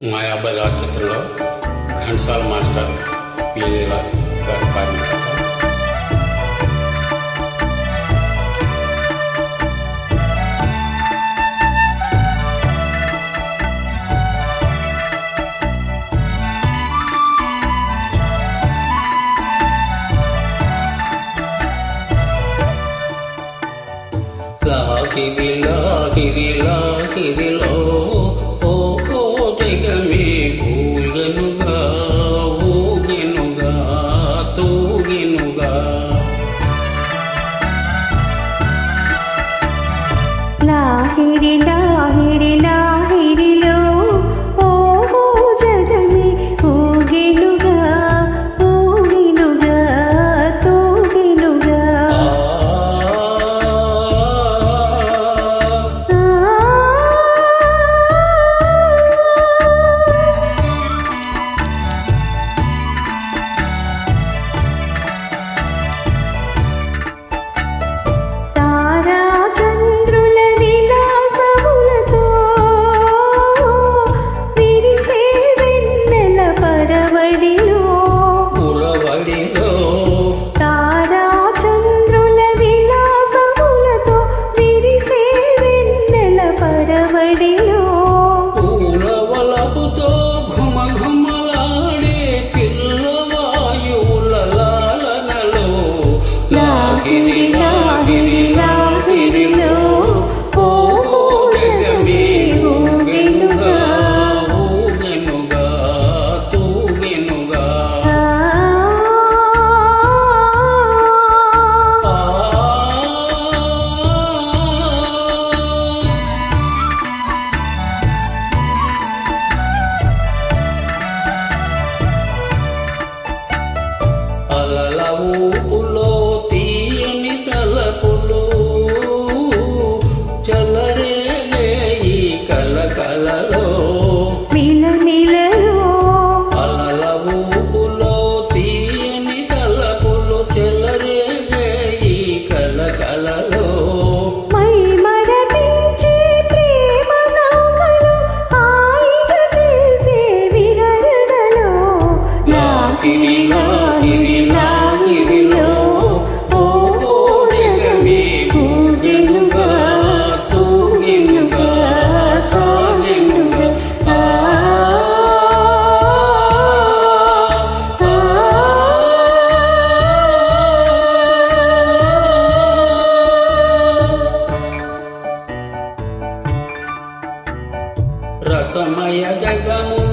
మాయాబాద్ ఆసుపత్రిలో ఘంటసాల మాస్టర్ పిఎల్ఏల గారు కార్మిక లాహిరి లాహిరి లాహిరిలో ఊపులో తీయని తలపులు చలరేగే ఈ కలకలలో అలల ఊపులో తీయని తలపులు చెలరేగే ఈ కలకలలో మై မယကြိုက်ကမှု